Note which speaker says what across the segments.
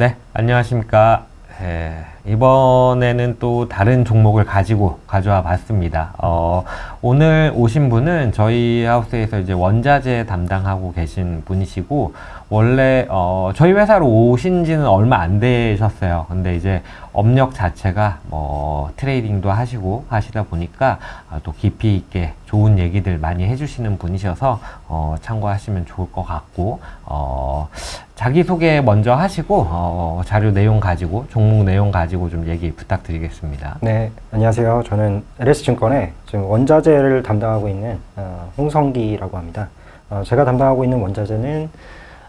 Speaker 1: 네, 안녕하십니까. 예, 이번에는 또 다른 종목을 가지고 가져와 봤습니다. 어, 오늘 오신 분은 저희 하우스에서 이제 원자재 담당하고 계신 분이시고, 원래, 어, 저희 회사로 오신 지는 얼마 안 되셨어요. 근데 이제 업력 자체가 뭐 트레이딩도 하시고 하시다 보니까 아, 또 깊이 있게 좋은 얘기들 많이 해주시는 분이셔서 어, 참고하시면 좋을 것 같고, 어, 자기소개 먼저 하시고, 어, 자료 내용 가지고, 종목 내용 가지고 좀 얘기 부탁드리겠습니다.
Speaker 2: 네, 안녕하세요. 저는 LS증권의 지금 원자재를 담당하고 있는 어, 홍성기라고 합니다. 어, 제가 담당하고 있는 원자재는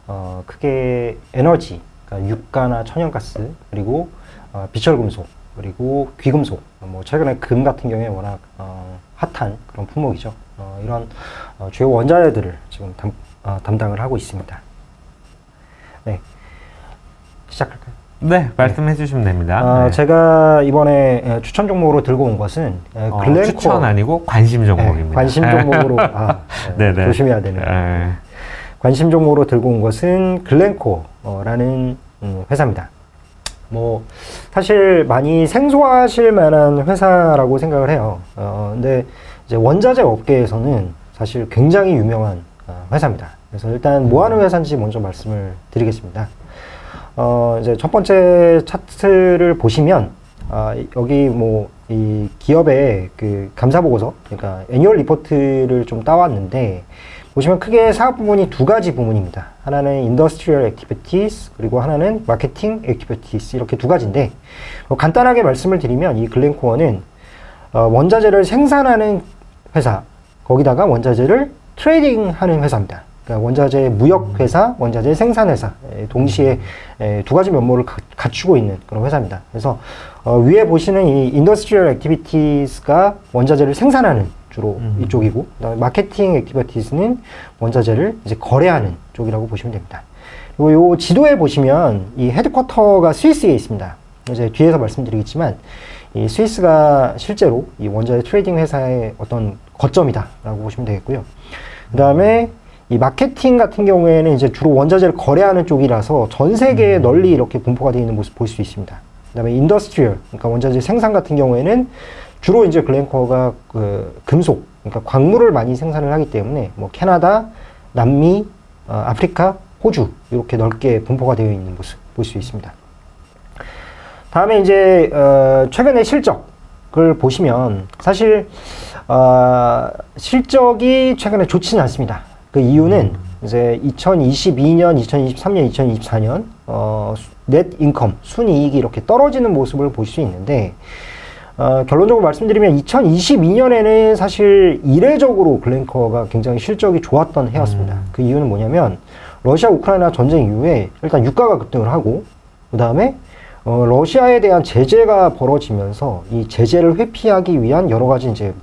Speaker 2: 어, 크게 에너지, 그러니까 유가나 천연가스, 그리고 어, 비철금속, 그리고 귀금속. 뭐 최근에 금 같은 경우에 워낙 어, 핫한 그런 품목이죠. 어, 이런 어, 주요 원자재들을 지금 담, 어, 담당을 하고 있습니다. 네, 시작할까요?
Speaker 1: 네, 말씀해 주시면 됩니다.
Speaker 2: 어,
Speaker 1: 네.
Speaker 2: 제가 이번에 에, 추천 종목으로 들고 온 것은 에,
Speaker 1: 어,
Speaker 2: 글렌코
Speaker 1: 추천 아니고 관심
Speaker 2: 네,
Speaker 1: 종목입니다.
Speaker 2: 관심 종목으로 아, 네,
Speaker 1: 네네.
Speaker 2: 조심해야 되네요.
Speaker 1: 네.
Speaker 2: 관심 종목으로 들고 온 것은 글렌코라는 음, 회사입니다. 뭐 사실 많이 생소하실 만한 회사라고 생각을 해요. 어, 근데 이제 원자재 업계에서는 사실 굉장히 유명한 어, 회사입니다. 그래서 일단 뭐 하는 회사인지 먼저 말씀을 드리겠습니다. 어, 이제 첫 번째 차트를 보시면, 아, 이- 여기 뭐, 이 기업의 그 감사 보고서, 그러니까 애니얼 리포트를 좀 따왔는데, 보시면 크게 사업 부문이 두 가지 부문입니다. 하나는 인더스트리얼 액티비티스, 그리고 하나는 마케팅 액티비티스, 이렇게 두 가지인데, 뭐 간단하게 말씀을 드리면 이 글렌코어는 어, 원자재를 생산하는 회사, 거기다가 원자재를 트레이딩하는 회사입니다. 그러니까 원자재 무역 회사, 원자재 생산 회사 에, 동시에 에, 두 가지 면모를 가, 갖추고 있는 그런 회사입니다. 그래서 어, 위에 보시는 이 인더스트리얼 액티비티스가 원자재를 생산하는 주로
Speaker 1: 음.
Speaker 2: 이쪽이고, 마케팅 액티비티스는 원자재를 이제 거래하는 쪽이라고 보시면 됩니다. 그리고 요 지도에 보시면 이 헤드쿼터가 스위스에 있습니다. 이제 뒤에서 말씀드리겠지만 이 스위스가 실제로 이 원자재 트레이딩 회사의 어떤 거점이다라고 보시면 되겠고요. 그 다음에 이 마케팅 같은 경우에는 이제 주로 원자재를 거래하는 쪽이라서 전 세계에 널리 이렇게 분포가 되어 있는 모습 볼 수 있습니다. 그 다음에 인더스트리얼, 그러니까 원자재 생산 같은 경우에는 주로 이제 글렌코어가 그 금속, 그러니까 광물을 많이 생산을 하기 때문에 뭐 캐나다, 남미, 어, 아프리카, 호주 이렇게 넓게 분포가 되어 있는 모습 볼 수 있습니다. 다음에 이제 어, 최근의 실적을 보시면 사실 어, 실적이 최근에 좋지는 않습니다. 그 이유는 이제 2022년, 2023년, 2024년 어, 넷 인컴 순이익이 이렇게 떨어지는 모습을 볼 수 있는데 어, 결론적으로 말씀드리면 2022년에는 사실 이례적으로 글렌커가 굉장히 실적이 좋았던 해였습니다. 그 이유는 뭐냐면 러시아 우크라이나 전쟁 이후에 일단 유가가 급등을 하고 그 다음에 어, 러시아에 대한 제재가 벌어지면서 이 제재를 회피하기 위한 여러 가지 이제 어,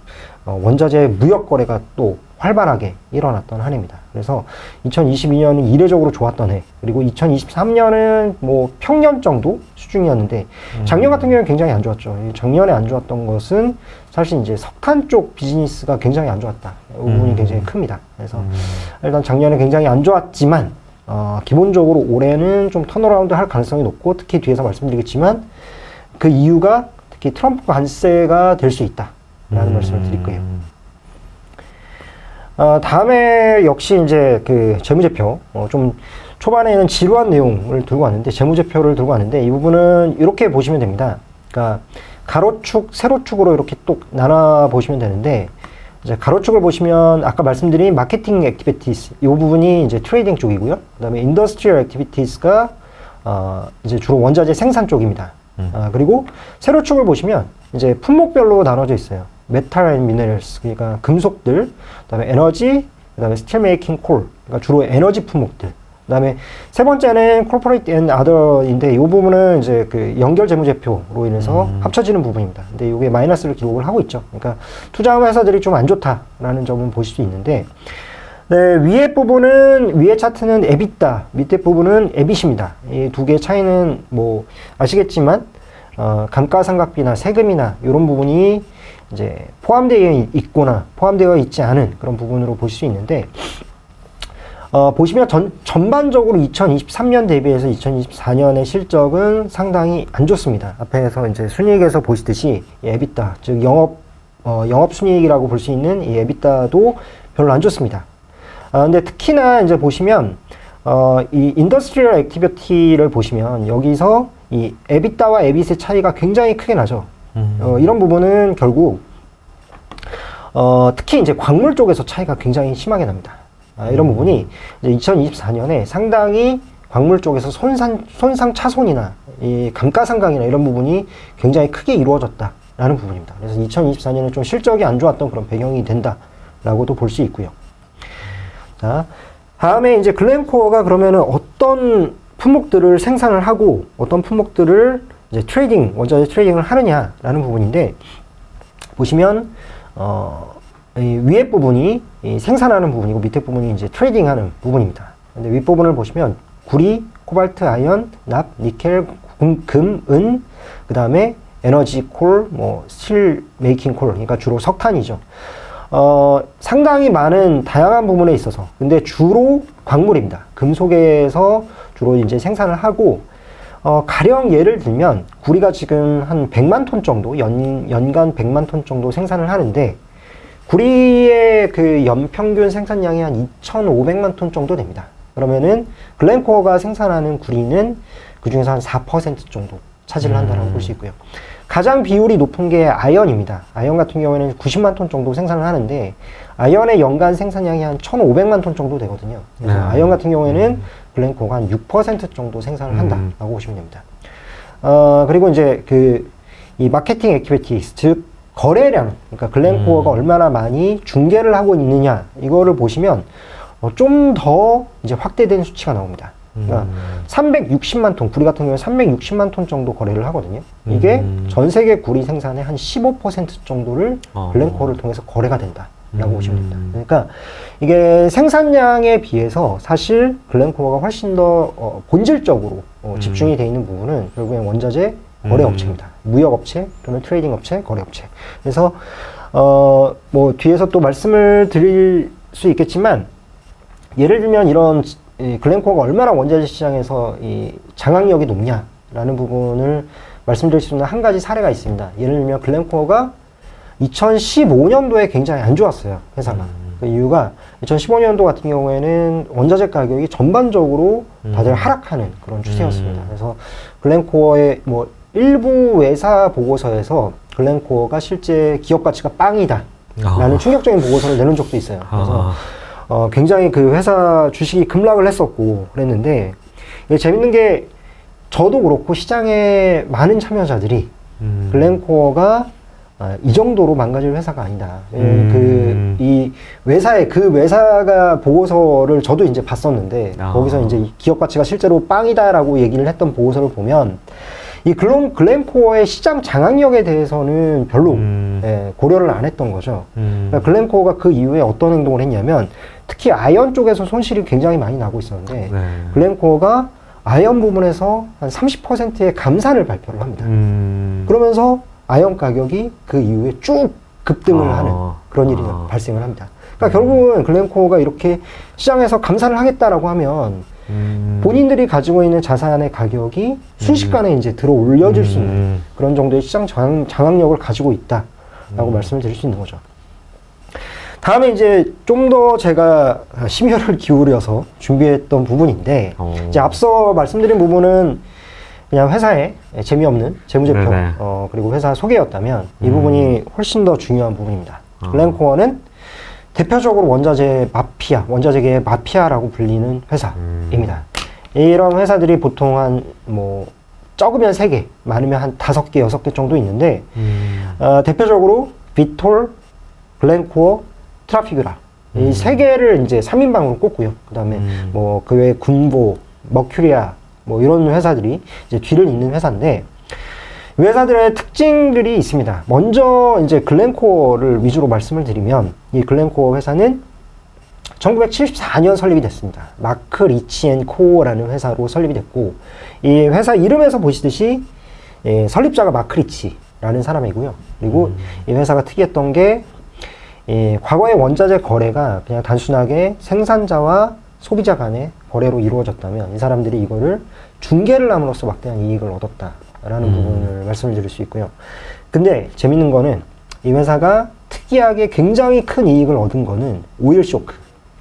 Speaker 2: 원자재 무역 거래가 또 활발하게 일어났던 한 해입니다. 그래서 2022년은 이례적으로 좋았던 해, 그리고 2023년은 뭐 평년 정도 수준이었는데 작년 같은 경우는 굉장히 안 좋았죠. 이 작년에 안 좋았던 것은 사실 이제 석탄 쪽 비즈니스가 굉장히 안 좋았다. 이 부분이
Speaker 1: 음.
Speaker 2: 굉장히 큽니다. 그래서 일단 작년에 굉장히 안 좋았지만 어, 기본적으로 올해는 좀 턴어라운드 할 가능성이 높고 특히 뒤에서 말씀드리겠지만 그 이유가 특히 트럼프 관세가 될 수 있다 라는 말씀을 드릴 거예요. 어, 다음에 역시 이제 그 재무제표 어, 좀 초반에는 지루한 내용을 들고 왔는데 재무제표를 들고 왔는데 이 부분은 이렇게 보시면 됩니다. 그러니까 가로축, 세로축으로 이렇게 또 나눠 보시면 되는데 이제 가로축을 보시면 아까 말씀드린 마케팅 액티비티스 이 부분이 이제 트레이딩 쪽이고요. 그다음에 인더스트리얼 액티비티스가 어, 이제 주로 원자재 생산 쪽입니다.
Speaker 1: 음.
Speaker 2: 아, 그리고 세로축을 보시면 이제 품목별로 나눠져 있어요. 메탈 앤 미네랄스 그러니까 금속들, 그다음에 에너지, 그다음에 스틸 메이킹 콜 그러니까 주로 에너지 품목들. 그다음에 세 번째는 corporate and other인데 이 부분은 이제 그 연결 재무제표로 인해서
Speaker 1: 음.
Speaker 2: 합쳐지는 부분입니다. 근데 이게 마이너스를 기록을 하고 있죠. 그러니까 투자한 회사들이 좀 안 좋다라는 점은 보실 수 있는데 네, 위에 부분은 위에 차트는 에비타, 밑에 부분은 에빗입니다. 이 두 개의 차이는 뭐 아시겠지만 어, 감가상각비나 세금이나 이런 부분이 이제 포함되어 있거나 포함되어 있지 않은 그런 부분으로 볼 수 있는데 어, 보시면 전, 전반적으로 2023년 대비해서 2024년의 실적은 상당히 안 좋습니다. 앞에서 이제 순이익에서 보시듯이 이 에비타, 즉 영업, 어, 영업 순이익이라고 볼 수 있는 이 에비타도 별로 안 좋습니다. 아, 근데 특히나 이제 보시면, 어, 이 인더스트리얼 액티비티를 보시면 여기서 이 에비타와 에빗의 차이가 굉장히 크게 나죠.
Speaker 1: 음.
Speaker 2: 어, 이런 부분은 결국 어, 특히 이제 광물 쪽에서 차이가 굉장히 심하게 납니다. 아, 이런 부분이 이제 2024년에 상당히 광물 쪽에서 손상, 손상 차손이나 이 감가상각이나 이런 부분이 굉장히 크게 이루어졌다라는 부분입니다. 그래서 2024년에 좀 실적이 안 좋았던 그런 배경이 된다라고도 볼 수 있고요. 자, 다음에 이제 글렌코어가 그러면은 어떤 품목들을 생산을 하고 어떤 품목들을 이제 트레이딩, 원자재 트레이딩을 하느냐라는 부분인데 보시면 어, 이 위에 부분이 이 생산하는 부분이고 밑에 부분이 이제 트레이딩하는 부분입니다. 근데 윗 부분을 보시면 구리, 코발트, 아연, 납, 니켈, 금, 금, 은, 그 다음에 에너지 콜, 뭐 스틸 메이킹 콜, 그러니까 주로 석탄이죠. 어, 상당히 많은 다양한 부분에 있어서 근데 주로 광물입니다. 금속에서 주로 이제 생산을 하고 어, 가령 예를 들면 구리가 지금 한 100만 톤 정도 연, 연간 100만 ton 정도 생산을 하는데 구리의 그 연평균 생산량이 한 2,500만 톤 정도 됩니다. 그러면은 글렌코어가 생산하는 구리는 그 중에서 한 4% 정도 차지를 한다고 볼수 있고요. 가장 비율이 높은 게 아연입니다. 아연 같은 경우에는 90만 톤 정도 생산을 하는데 아연의 연간 생산량이 한 1,500만 톤 정도 되거든요. 그래서
Speaker 1: 네.
Speaker 2: 아연 같은 경우에는 글렌코어가 한6% 정도 생산을
Speaker 1: 음.
Speaker 2: 한다라고 보시면 됩니다. 어, 그리고 이제 그 이 마케팅 액티비티스 즉 거래량 그러니까 글렌코어가
Speaker 1: 음.
Speaker 2: 얼마나 많이 중개를 하고 있느냐 이거를 보시면 어, 좀 더 이제 확대된 수치가 나옵니다. 그러니까
Speaker 1: 음.
Speaker 2: 360만 톤, 구리 같은 경우에 360만 톤 정도 거래를 하거든요. 이게
Speaker 1: 음.
Speaker 2: 전 세계 구리 생산의 한 15% 정도를
Speaker 1: 어.
Speaker 2: 글렌코어를 통해서 거래가 된다 라고
Speaker 1: 음.
Speaker 2: 보시면 됩니다. 그러니까 이게 생산량에 비해서 사실 글렌코어가 훨씬 더 어, 본질적으로 어,
Speaker 1: 음.
Speaker 2: 집중이 되어 있는 부분은 결국엔 원자재 거래
Speaker 1: 음.
Speaker 2: 업체입니다. 무역 업체 또는 트레이딩 업체, 거래 업체. 그래서 어, 뭐 뒤에서 또 말씀을 드릴 수 있겠지만 예를 들면 이런 이 글렌코어가 얼마나 원자재 시장에서 이 장악력이 높냐라는 부분을 말씀드릴 수 있는 한 가지 사례가 있습니다. 예를 들면 글렌코어가 2015년도에 굉장히 안 좋았어요, 회사가. 그 이유가 2015년도 같은 경우에는 원자재 가격이 전반적으로 다들
Speaker 1: 음.
Speaker 2: 하락하는 그런 추세였습니다.
Speaker 1: 음.
Speaker 2: 그래서 글렌코어의 뭐 일부 외사 보고서에서 글렌코어가 실제 기업 가치가 빵이다. 라는
Speaker 1: 아.
Speaker 2: 충격적인 보고서를 내놓은 적도 있어요. 그래서
Speaker 1: 아.
Speaker 2: 어, 굉장히 그 회사 주식이 급락을 했었고 그랬는데 이게 재밌는 게 저도 그렇고 시장에 많은 참여자들이
Speaker 1: 음.
Speaker 2: 글렌코어가 아, 이 정도로 망가질 회사가 아니다.
Speaker 1: 음.
Speaker 2: 그, 이 외사의, 그 외사가 보고서를 저도 이제 봤었는데,
Speaker 1: 아.
Speaker 2: 거기서 이제 이 기업 가치가 실제로 빵이다라고 얘기를 했던 보고서를 보면, 이 글론, 글렌코어의 시장 장악력에 대해서는 별로
Speaker 1: 음.
Speaker 2: 예, 고려를 안 했던 거죠.
Speaker 1: 음.
Speaker 2: 그러니까 글렌코어가 그 이후에 어떤 행동을 했냐면, 특히 아이언 쪽에서 손실이 굉장히 많이 나고 있었는데,
Speaker 1: 네.
Speaker 2: 글렌코어가 아이언 부분에서 한 30%의 감산을 발표를 합니다.
Speaker 1: 음.
Speaker 2: 그러면서 아이언 가격이 그 이후에 쭉 급등을
Speaker 1: 아.
Speaker 2: 하는 그런 일이
Speaker 1: 아.
Speaker 2: 발생을 합니다. 그러니까 결국은 글렌코어가 이렇게 시장에서 감산을 하겠다라고 하면
Speaker 1: 음.
Speaker 2: 본인들이 가지고 있는 자산의 가격이 순식간에 이제 들어 올려질 수 있는
Speaker 1: 음.
Speaker 2: 그런 정도의 시장 장악, 장악력을 가지고 있다라고
Speaker 1: 음.
Speaker 2: 말씀을 드릴 수 있는 거죠. 다음에 이제 좀 더 제가 심혈을 기울여서 준비했던 부분인데
Speaker 1: 어.
Speaker 2: 이제 앞서 말씀드린 부분은 그냥 회사의 재미없는 재무제표
Speaker 1: 네네.
Speaker 2: 어, 그리고 회사 소개였다면 이
Speaker 1: 음.
Speaker 2: 부분이 훨씬 더 중요한 부분입니다.
Speaker 1: 어.
Speaker 2: 글렌코어는 대표적으로 원자재 마피아, 원자재계의 마피아라고 불리는 회사입니다. 이런 회사들이 보통 한 뭐 적으면 세개 많으면 한 다섯 개 여섯 개 정도 있는데
Speaker 1: 음.
Speaker 2: 어, 대표적으로 비톨, 글렌코어, 트라피그라
Speaker 1: 음.
Speaker 2: 이세 개를 이제 3인방으로 꼽고요. 그다음에
Speaker 1: 음.
Speaker 2: 뭐그 외에 군보, 머큐리아 뭐 이런 회사들이 이제 뒤를 잇는 회사인데 이 회사들의 특징들이 있습니다. 먼저 이제 글렌코어를 위주로 말씀을 드리면 이 글렌코어 회사는 1974년 설립이 됐습니다. 마크 리치앤 코어라는 회사로 설립이 됐고 이 회사 이름에서 보시듯이 예, 설립자가 마크 리치라는 사람이고요. 그리고 이 회사가 특이했던 게 예, 과거의 원자재 거래가 그냥 단순하게 생산자와 소비자 간의 거래로 이루어졌다면 이 사람들이 이거를 중개를 함으로써 막대한 이익을 얻었다라는
Speaker 1: 음.
Speaker 2: 부분을 말씀을 드릴 수 있고요. 근데 재밌는 거는 이 회사가 특이하게 굉장히 큰 이익을 얻은 거는 오일 쇼크,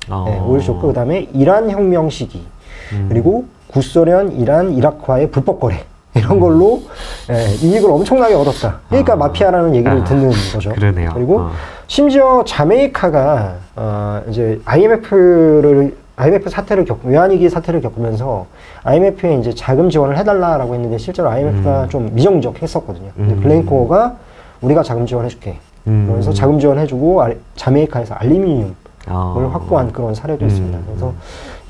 Speaker 1: 어.
Speaker 2: 네, 오일 쇼크 그다음에 이란 혁명 시기
Speaker 1: 음.
Speaker 2: 그리고 구소련, 이란, 이라크와의 불법 거래 이런 걸로 예, 이익을 엄청나게 얻었다. 그러니까
Speaker 1: 아.
Speaker 2: 마피아라는 얘기를
Speaker 1: 아,
Speaker 2: 듣는 거죠.
Speaker 1: 그러네요.
Speaker 2: 그리고
Speaker 1: 어.
Speaker 2: 심지어 자메이카가 어, 이제 IMF를 IMF 사태를 겪 외환위기 사태를 겪으면서 IMF에 이제 자금 지원을 해달라라고 했는데 실제로 IMF가
Speaker 1: 음.
Speaker 2: 좀 미정적했었거든요. 근데
Speaker 1: 음.
Speaker 2: 글렌코어가 우리가 자금 지원해줄게.
Speaker 1: 음.
Speaker 2: 그러면서 자금 지원해주고 알- 자메이카에서 알루미늄
Speaker 1: 어.
Speaker 2: 을 확보한 그런 사례도
Speaker 1: 음.
Speaker 2: 있습니다. 그래서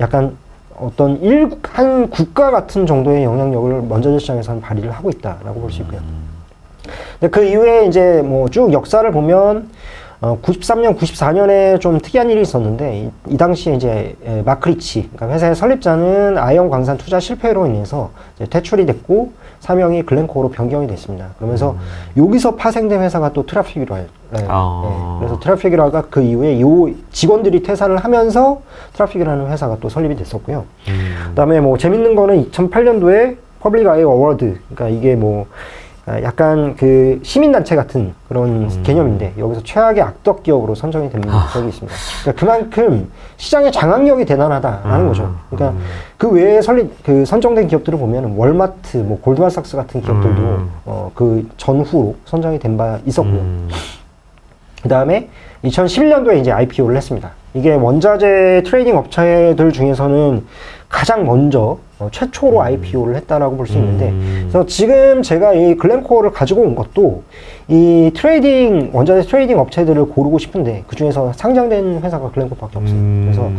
Speaker 2: 약간 어떤 일, 한 국가 같은 정도의 영향력을 원자재 시장에서는 발휘를 하고 있다라고 볼 수 있고요. 근데 그 이후에 이제 뭐 쭉 역사를 보면 어, 93년, 94년에 좀 특이한 일이 있었는데 이, 이 당시에 이제 에, 마크리치, 그러니까 회사의 설립자는 아이언 광산 투자 실패로 인해서 퇴출이 됐고 사명이 글렌코어로 변경이 됐습니다. 그러면서 여기서 파생된 회사가 또 트라피기라예요. 네.
Speaker 1: 아.
Speaker 2: 네. 그래서 트라피기라가 그 이후에 요 직원들이 퇴사를 하면서 트라피기라는 회사가 또 설립이 됐었고요.
Speaker 1: 음.
Speaker 2: 그다음에 뭐 재밌는 거는 2008년도에 퍼블릭 아이 어워드 그러니까 이게 뭐 아, 약간 그 시민단체 같은 그런 개념인데 여기서 최악의 악덕 기업으로 선정이 된
Speaker 1: 아.
Speaker 2: 적이 있습니다. 그러니까 그만큼 시장의 장악력이 대단하다라는
Speaker 1: 음.
Speaker 2: 거죠. 그러니까 그 외에 설립 그 선정된 기업들을 보면 월마트, 뭐 골드만삭스 같은 기업들도
Speaker 1: 음.
Speaker 2: 어, 그 전후로 선정이 된 바 있었고요.
Speaker 1: 음.
Speaker 2: 그 다음에 2011년도에 이제 IPO를 했습니다. 이게 원자재 트레이딩 업체들 중에서는 가장 먼저 어, 최초로 IPO를 했다라고 볼 수 있는데,
Speaker 1: 음.
Speaker 2: 그래서 지금 제가 이 글렌코어를 가지고 온 것도 이 트레이딩 원자재 트레이딩 업체들을 고르고 싶은데 그 중에서 상장된 회사가 글렌코어밖에 없어요.
Speaker 1: 음.
Speaker 2: 그래서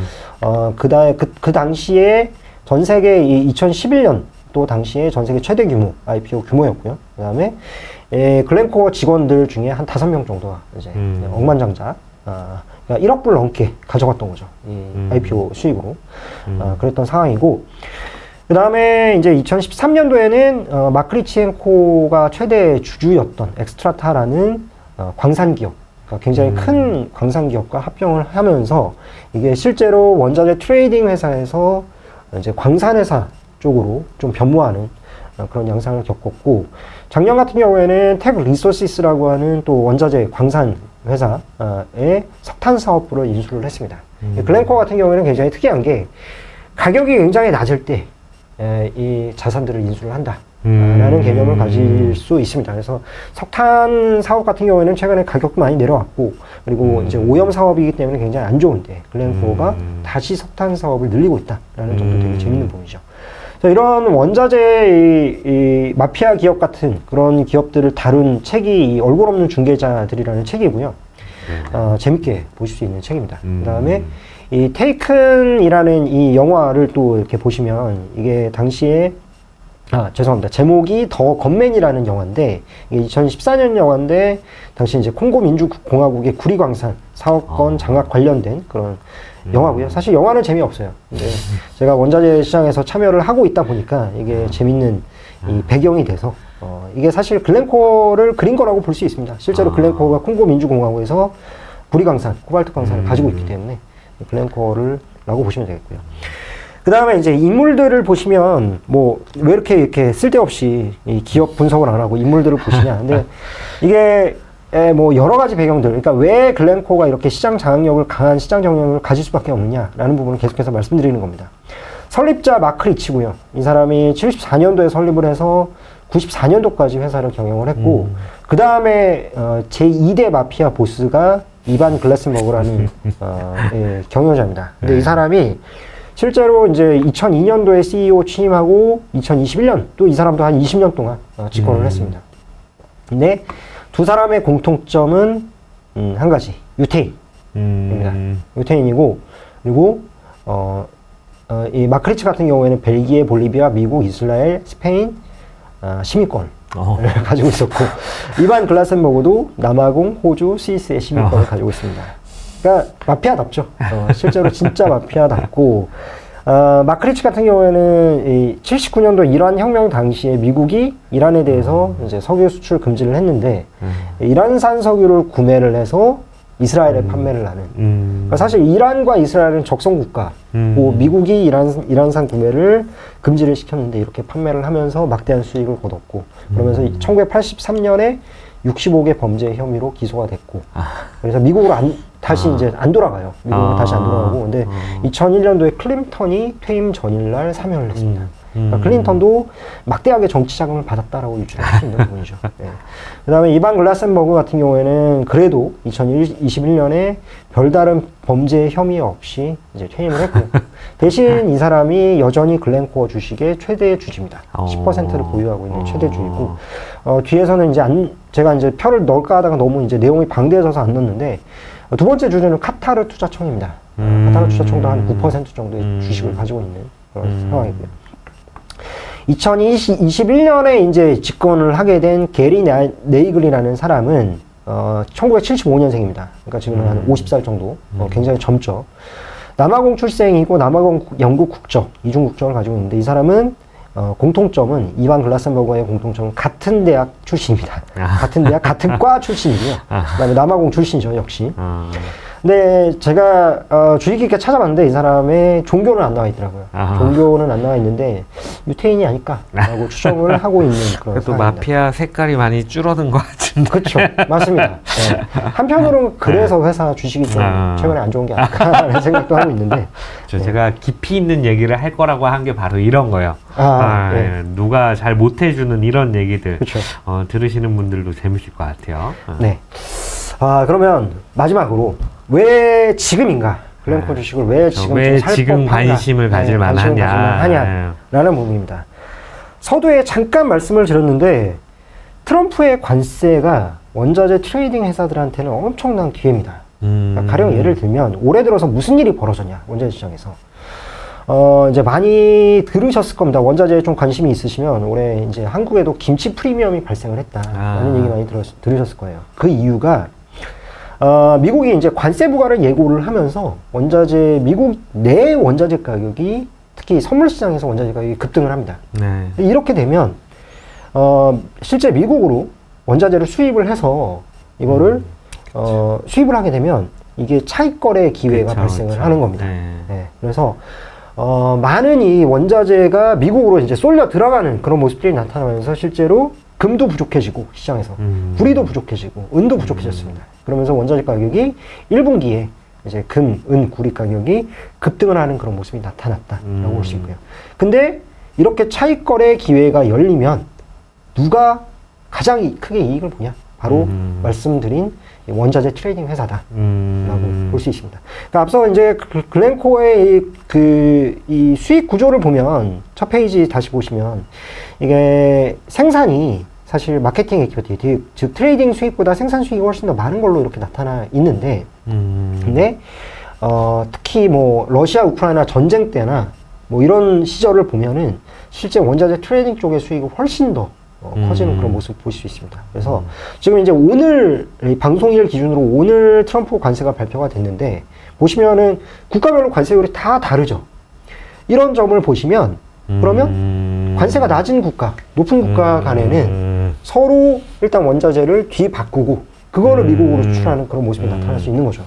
Speaker 2: 어, 그다 그, 그 당시에 전 세계 이 2011년 또 당시에 전 세계 최대 규모 IPO 규모였고요. 그다음에 에, 글렌코어 직원들 중에 한 다섯 명 정도가 이제
Speaker 1: 음.
Speaker 2: 억만장자 아, 그러니까 1억 불 넘게 가져갔던 거죠. 이
Speaker 1: 음.
Speaker 2: IPO 수익으로
Speaker 1: 음.
Speaker 2: 아, 그랬던 상황이고 그 다음에 이제 2013년도에는 어, 마크리치엔코가 최대 주주였던 엑스트라타라는 어, 광산 기업, 그러니까 굉장히
Speaker 1: 음.
Speaker 2: 큰 광산 기업과 합병을 하면서 이게 실제로 원자재 트레이딩 회사에서 이제 광산 회사 쪽으로 좀 변모하는 어, 그런 양상을 겪었고 작년 같은 경우에는 텍 리소시스라고 하는 또 원자재 광산 회사의 석탄 사업부를 인수를 했습니다.
Speaker 1: 음.
Speaker 2: 글렌코어 같은 경우에는 굉장히 특이한 게 가격이 굉장히 낮을 때 이 자산들을 인수를 한다. 라는
Speaker 1: 음.
Speaker 2: 개념을 가질 수 있습니다. 그래서 석탄 사업 같은 경우에는 최근에 가격도 많이 내려왔고 그리고
Speaker 1: 음.
Speaker 2: 이제 오염 사업이기 때문에 굉장히 안 좋은데 글렌코어가
Speaker 1: 음.
Speaker 2: 다시 석탄 사업을 늘리고 있다라는 점도
Speaker 1: 음.
Speaker 2: 되게 재밌는 부분이죠. 그래서 이런 원자재 이, 이 마피아 기업 같은 그런 기업들을 다룬 책이 이 얼굴 없는 중개자들이라는 책이고요. 어, 재밌게 보실 수 있는 책입니다.
Speaker 1: 음.
Speaker 2: 그다음에 이 테이큰이라는 이 영화를 또 이렇게 보시면 이게 당시에 아 죄송합니다 제목이 더 건맨이라는 영화인데 이게 2014년 영화인데 당시 이제 콩고 민주공화국의 구리광산 사업권
Speaker 1: 아.
Speaker 2: 장악 관련된 그런
Speaker 1: 음.
Speaker 2: 영화고요. 사실 영화는 재미없어요. 근데 제가 원자재 시장에서 참여를 하고 있다 보니까 이게 재밌는 이 배경이 돼서 어, 이게 사실 글렌코어를 그린 거라고 볼 수 있습니다. 실제로
Speaker 1: 아.
Speaker 2: 글렌코어가 콩고 민주공화국에서 구리광산, 코발트 광산을
Speaker 1: 음.
Speaker 2: 가지고 있기 때문에 글렌코어를 라고 보시면 되겠고요. 그 다음에 이제 인물들을 보시면 뭐 왜 이렇게 이렇게 쓸데없이 이 기업 분석을 안 하고 인물들을 보시냐. 근데 이게 에, 뭐 여러 가지 배경들, 그러니까 왜 글렌코가 이렇게 시장 장악력을 강한 시장 정력을 가질 수밖에 없느냐라는 부분을 계속해서 말씀드리는 겁니다. 설립자 마크 리치고요. 이 사람이 74년도에 설립을 해서 94년도까지 회사를 경영을 했고,
Speaker 1: 음.
Speaker 2: 그 다음에 어, 제2대 마피아 보스가 이반 글래스버그라는 어, 예, 경영자입니다. 근데
Speaker 1: 네.
Speaker 2: 이 사람이 실제로 이제 2002년도에 CEO 취임하고 2021년 또 이 사람도 한 20년 동안 어, 집권을
Speaker 1: 음.
Speaker 2: 했습니다. 근데 두 사람의 공통점은 음, 한 가지 유태인.
Speaker 1: 음.
Speaker 2: 유태인이고 그리고 어, 어, 이 마크리치 같은 경우에는 벨기에, 볼리비아, 미국, 이스라엘, 스페인 아, 시민권을
Speaker 1: 어.
Speaker 2: 가지고 있었고 이반 글라센버그도 남아공, 호주, 스위스의 시민권을 가지고 있습니다. 그러니까 마피아답죠. 어, 실제로 진짜 마피아답고 어, 마크리치 같은 경우에는 이 79년도 이란 혁명 당시에 미국이 이란에 대해서 이제 석유 수출 금지를 했는데
Speaker 1: 음.
Speaker 2: 이란산 석유를 구매를 해서 이스라엘에 판매를 하는.
Speaker 1: 음.
Speaker 2: 그러니까 사실 이란과 이스라엘은 적성 국가.
Speaker 1: 음.
Speaker 2: 고 미국이 이란 이란산 구매를 금지를 시켰는데 이렇게 판매를 하면서 막대한 수익을 거뒀고 그러면서
Speaker 1: 음.
Speaker 2: 1983년에 65개 범죄 혐의로 기소가 됐고
Speaker 1: 아.
Speaker 2: 그래서 미국으로 안, 다시
Speaker 1: 아.
Speaker 2: 이제 안 돌아가요. 미국으로
Speaker 1: 아.
Speaker 2: 다시 안 돌아가고 근데
Speaker 1: 어.
Speaker 2: 2001년도에 클린턴이 퇴임 전일날 사면을 했습니다.
Speaker 1: 음.
Speaker 2: 그러니까
Speaker 1: 음.
Speaker 2: 클린턴도 막대하게 정치 자금을 받았다라고 유추할 수 있는 부분이죠. 네. 그 다음에 이반 글라센버그 같은 경우에는 그래도 2021년에 별다른 범죄 혐의 없이 이제 퇴임을 했고 대신 이 사람이 여전히 글렌코어 주식의 최대 주주입니다.
Speaker 1: 어.
Speaker 2: 10%를 보유하고 있는 최대
Speaker 1: 어.
Speaker 2: 주이고 어, 뒤에서는 이제 안 제가 이제 표를 넣을까 하다가 너무 이제 내용이 방대해져서 안 넣었는데 어, 두 번째 주주는 카타르 투자청입니다. 어,
Speaker 1: 음.
Speaker 2: 카타르 투자청도 한 9% 정도의
Speaker 1: 음.
Speaker 2: 주식을 가지고 있는 그런
Speaker 1: 음.
Speaker 2: 상황이고요. 2021년에 이제 집권을 하게 된 게리 네- 네이글이라는 사람은 어, 1975년생입니다. 그러니까 지금 한
Speaker 1: 음.
Speaker 2: 50살 정도. 어, 굉장히 젊죠. 남아공 출생이고 남아공 국- 영국 국적, 이중 국적을 가지고 있는데 이 사람은 어, 공통점은 이반 글라센버그와의 공통점은 같은 대학 출신입니다.
Speaker 1: 아.
Speaker 2: 같은 대학, 같은 과 출신이고요.
Speaker 1: 아.
Speaker 2: 그다음에 남아공 출신이죠, 역시.
Speaker 1: 어.
Speaker 2: 근데 제가 어, 주의 깊게 찾아봤는데 이 사람의 종교는 안 나와 있더라고요.
Speaker 1: 아하.
Speaker 2: 종교는 안 나와 있는데 유태인이 아닐까라고 추정을 하고 있는 그런 상황입니다.
Speaker 1: 마피아 색깔이 많이 줄어든 것 같은데.
Speaker 2: 그렇죠, 맞습니다. 네. 한편으로는 그래서 회사 주식이 좀
Speaker 1: 아.
Speaker 2: 최근에 안 좋은 게 아닐까라는 생각도 하고 있는데
Speaker 1: 저 제가 깊이 있는 얘기를 할 거라고 한 게 바로 이런 거예요.
Speaker 2: 아,
Speaker 1: 아,
Speaker 2: 네.
Speaker 1: 예. 누가 잘 못해주는 이런 얘기들
Speaker 2: 그렇죠.
Speaker 1: 어, 들으시는 분들도 재밌을 것 같아요. 어.
Speaker 2: 네. 아 그러면 마지막으로 왜 지금인가? 글렌코
Speaker 1: 아,
Speaker 2: 주식을
Speaker 1: 왜저
Speaker 2: 지금
Speaker 1: 왜
Speaker 2: 좀
Speaker 1: 지금
Speaker 2: 살법한가?
Speaker 1: 관심을 가질
Speaker 2: 네, 관심을
Speaker 1: 만하냐.
Speaker 2: 가질 만하냐라는 부분입니다. 서두에 잠깐 말씀을 드렸는데 트럼프의 관세가 원자재 트레이딩 회사들한테는 엄청난 기회입니다.
Speaker 1: 음.
Speaker 2: 그러니까 가령 예를 들면 올해 들어서 무슨 일이 벌어졌냐 원자재 시장에서 어 이제 많이 들으셨을 겁니다 원자재에 좀 관심이 있으시면 올해 이제 한국에도 김치 프리미엄이 발생을 했다라는
Speaker 1: 아.
Speaker 2: 얘기 많이 들으셨을 거예요 그 이유가 어 미국이 이제 관세 부과를 예고를 하면서 원자재 미국 내 원자재 가격이 특히 선물 시장에서 원자재 가격이 급등을 합니다
Speaker 1: 네.
Speaker 2: 이렇게 되면 어, 실제 미국으로 원자재를 수입을 해서 이거를 어, 수입을 하게 되면 이게 차익 거래 기회가
Speaker 1: 그쵸,
Speaker 2: 발생을
Speaker 1: 그쵸.
Speaker 2: 하는 겁니다.
Speaker 1: 네.
Speaker 2: 네, 그래서 어, 많은 이 원자재가 미국으로 이제 쏠려 들어가는 그런 모습들이 나타나면서 실제로 금도 부족해지고 시장에서
Speaker 1: 음.
Speaker 2: 구리도 부족해지고 은도 부족해졌습니다. 그러면서 원자재 가격이 1분기에 이제 금, 은, 구리 가격이 급등을 하는 그런 모습이 나타났다라고
Speaker 1: 음.
Speaker 2: 볼수 있고요. 근데 이렇게 차익 거래 기회가 열리면 누가 가장 이- 크게 이익을 보냐? 바로
Speaker 1: 음.
Speaker 2: 말씀드린 이 원자재 트레이딩 회사다.
Speaker 1: 음.
Speaker 2: 라고 볼수 있습니다. 그러니까 앞서 이제 그 글렌코어의 이, 그, 이 수익 구조를 보면 첫 페이지 다시 보시면 이게 생산이 사실 마케팅 액티비티, 즉 트레이딩 수익보다 생산 수익이 훨씬 더 많은 걸로 이렇게 나타나 있는데
Speaker 1: 음.
Speaker 2: 근데 어, 특히 뭐 러시아 우크라이나 전쟁 때나 뭐 이런 시절을 보면은 실제 원자재 트레이딩 쪽의 수익이 훨씬 더 어, 커지는
Speaker 1: 음.
Speaker 2: 그런 모습을 볼수 있습니다. 그래서 지금 이제 오늘 이 방송일 기준으로 오늘 트럼프 관세가 발표가 됐는데 보시면은 국가별로 관세율이 다 다르죠. 이런 점을 보시면 그러면
Speaker 1: 음.
Speaker 2: 관세가 낮은 국가, 높은 국가
Speaker 1: 음.
Speaker 2: 간에는 서로 일단 원자재를 뒤바꾸고 그거를
Speaker 1: 음.
Speaker 2: 미국으로 수출하는 그런 모습이
Speaker 1: 음.
Speaker 2: 나타날 수 있는 거죠.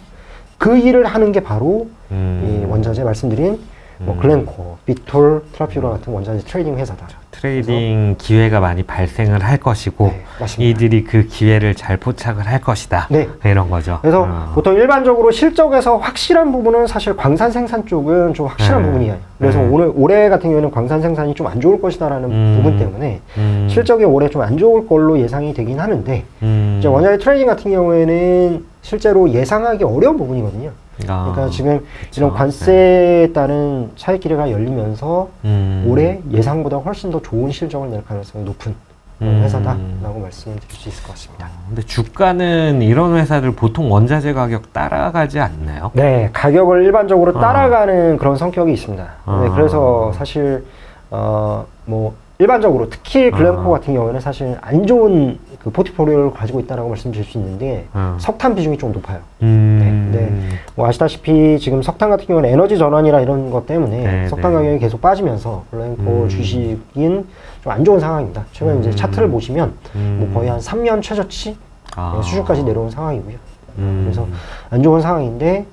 Speaker 2: 그 일을 하는 게 바로
Speaker 1: 음.
Speaker 2: 이 원자재 말씀드린 뭐
Speaker 1: 음.
Speaker 2: 글렌코, 빅톨, 트라피오라 같은 원자재 트레이딩 회사다.
Speaker 1: 트레이딩 기회가 많이 발생을 할 것이고
Speaker 2: 네, 맞습니다.
Speaker 1: 이들이 그 기회를 잘 포착을 할 것이다.
Speaker 2: 네.
Speaker 1: 이런 거죠.
Speaker 2: 그래서
Speaker 1: 어.
Speaker 2: 보통 일반적으로 실적에서 확실한 부분은 사실 광산 생산 쪽은 좀 확실한
Speaker 1: 네.
Speaker 2: 부분이 에요. 그래서
Speaker 1: 네.
Speaker 2: 오늘 올해 같은 경우에는 광산 생산이 좀 안 좋을 것이다라는
Speaker 1: 음.
Speaker 2: 부분 때문에
Speaker 1: 음.
Speaker 2: 실적이 올해 좀 안 좋을 걸로 예상이 되긴 하는데
Speaker 1: 음.
Speaker 2: 이제 원자재 트레이딩 같은 경우에는 실제로 예상하기 어려운 부분이거든요.
Speaker 1: 아.
Speaker 2: 그러니까 지금. 이런 관세에 따른 차익 기회가 열리면서
Speaker 1: 음.
Speaker 2: 올해 예상보다 훨씬 더 좋은 실적을 낼 가능성이 높은 그런
Speaker 1: 음.
Speaker 2: 회사다라고 말씀을 드릴 수 있을 것 같습니다.
Speaker 1: 근데 주가는 이런 회사들 보통 원자재 가격 따라가지 않나요?
Speaker 2: 네, 가격을 일반적으로
Speaker 1: 아.
Speaker 2: 따라가는 그런 성격이 있습니다. 네,
Speaker 1: 아.
Speaker 2: 그래서 사실 어, 뭐 일반적으로 특히 글렌코
Speaker 1: 아.
Speaker 2: 같은 경우에는 사실 안 좋은 그 포트폴리오를 가지고 있다라고 말씀드릴 수 있는데
Speaker 1: 어.
Speaker 2: 석탄 비중이 좀 높아요.
Speaker 1: 음.
Speaker 2: 네, 뭐 아시다시피 지금 석탄 같은 경우는 에너지 전환이라 이런 것 때문에
Speaker 1: 네,
Speaker 2: 석탄
Speaker 1: 네.
Speaker 2: 가격이 계속 빠지면서 글렌코
Speaker 1: 음.
Speaker 2: 주식인 좀 안 좋은 상황입니다. 최근 에 이제
Speaker 1: 음.
Speaker 2: 차트를 보시면
Speaker 1: 음.
Speaker 2: 뭐 거의 한 3년 최저치
Speaker 1: 아.
Speaker 2: 네, 수준까지 내려온 상황이고요.
Speaker 1: 음.
Speaker 2: 그래서 안 좋은 상황인데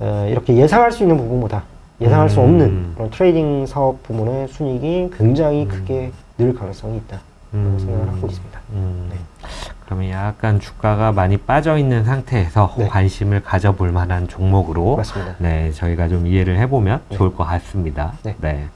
Speaker 2: 어, 이렇게 예상할 수 있는 부분보다 예상할 수
Speaker 1: 음.
Speaker 2: 없는 그런 트레이딩 사업 부문의 순이익이 굉장히 크게 늘 가능성이 있다. 그런
Speaker 1: 음.
Speaker 2: 생각을 하고 있습니다.
Speaker 1: 음.
Speaker 2: 네.
Speaker 1: 그러면 약간 주가가 많이 빠져 있는 상태에서
Speaker 2: 네.
Speaker 1: 관심을 가져볼 만한 종목으로
Speaker 2: 맞습니다.
Speaker 1: 네, 저희가 좀 이해를 해보면
Speaker 2: 네.
Speaker 1: 좋을 것 같습니다.
Speaker 2: 네.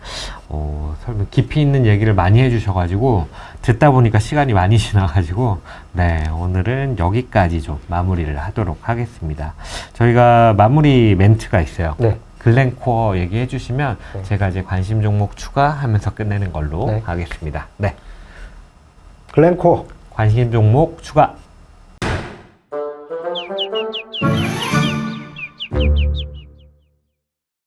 Speaker 1: 어, 설명 깊이 있는 얘기를 많이 해주셔가지고 듣다 보니까 시간이 많이 지나가지고 네, 오늘은 여기까지 좀 마무리를 하도록 하겠습니다. 저희가 마무리 멘트가 있어요.
Speaker 2: 네.
Speaker 1: 글렌코어 얘기해 주시면
Speaker 2: 네.
Speaker 1: 제가 이제 관심 종목 추가하면서 끝내는 걸로
Speaker 2: 네.
Speaker 1: 하겠습니다. 네.
Speaker 2: 글렌코어
Speaker 1: 관심 종목 추가.